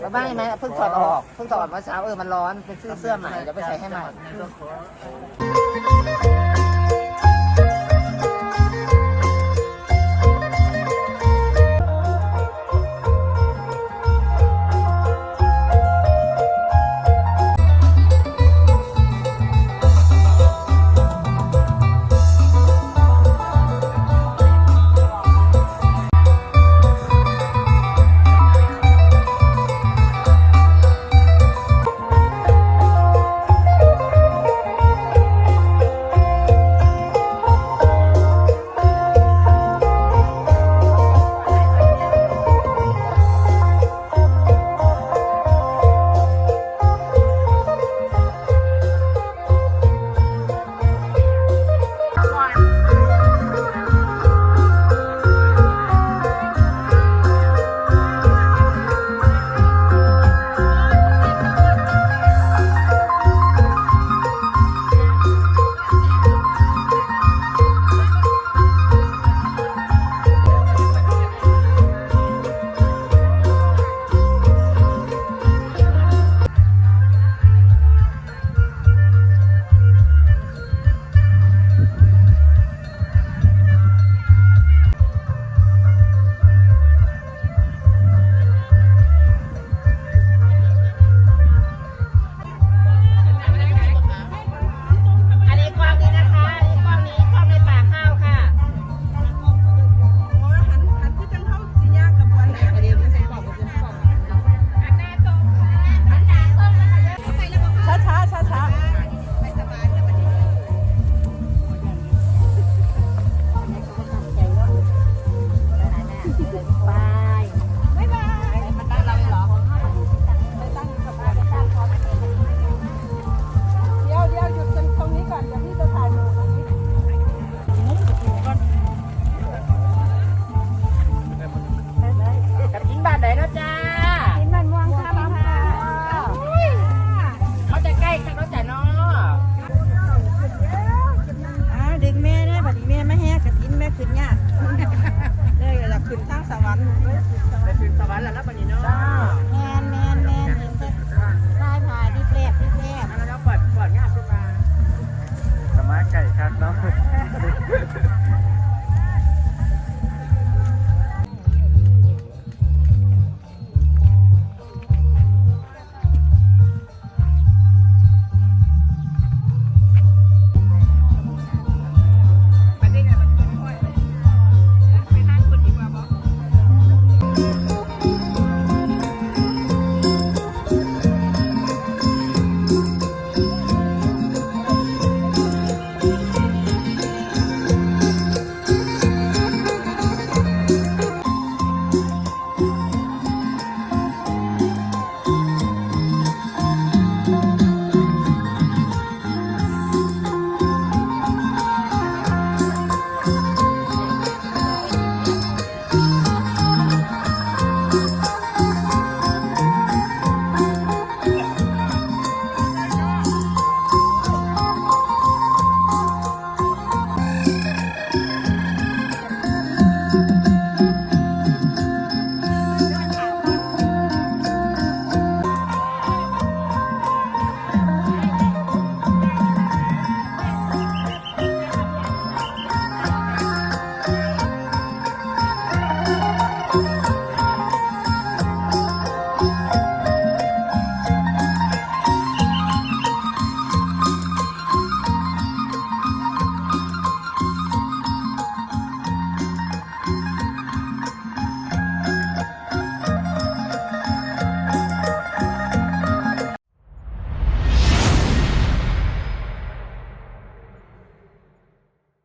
แล้วไม่ไหมเพิ่งถอดออกเพิ่งถอดมาเช้าเออมันร้อนเป็นเสื้อเสื้อใหม่จะไปใส่ให้ใหม่ Thank you.